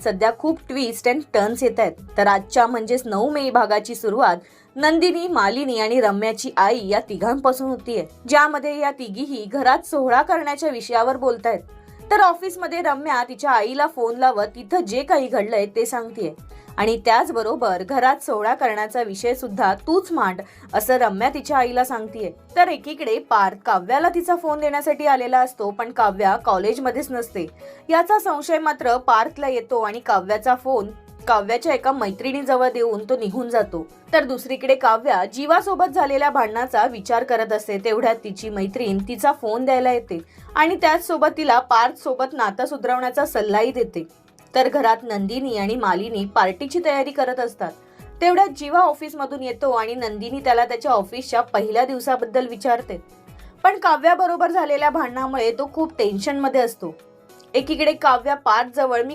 सध्या खूप twist and turns येत आहेत. तर आजच्या म्हणजेच नऊ मे भागाची सुरुवात नंदिनी मालिनी आणि रम्याची आई या तिघांपासून होतीये. ज्यामध्ये या तिघीही घरात सोहळा करण्याच्या विषयावर बोलतायत. तर ऑफिसमध्ये रम्या तिच्या आईला फोन लावत तिथं जे काही घडलंय ते सांगतेय. आणि त्याचबरोबर घरात सोहळा करण्याचा विषय सुद्धा तूच मांड असं रम्या तिच्या आईला सांगतीये. तर एकीकडे पार्थ काव्याला तिचा फोन देण्यासाठी आलेला असतो पण काव्या कॉलेजमध्येच नसते. याचा संशय मात्र पार्थला येतो आणि काव्याचा फोन काव्याच्या एका मैत्रिणीजवळ देऊन तो निघून जातो. तर दुसरीकडे काव्या जीवासोबत झालेल्या भांडणाचा विचार करत असते तेवढ्यात तिची मैत्रीण तिचा फोन द्यायला येते आणि त्याचसोबत तिला पार्थ सोबत नातं सुधरवण्याचा सल्लाही देते. तर घरात नंदिनी आणि मालिनी पार्टीची तयारी करत असतात. तेवढ्यात जीवा ऑफिसमधून येतो आणि नंदिनी त्याला त्याच्या ऑफिसच्या पहिल्या दिवसाबद्दल विचारते. पण काव्याबरोबर झालेल्या भांडणामुळे तो खूप टेन्शनमध्ये असतो. एकीकडे काव्या पाच जवळ मी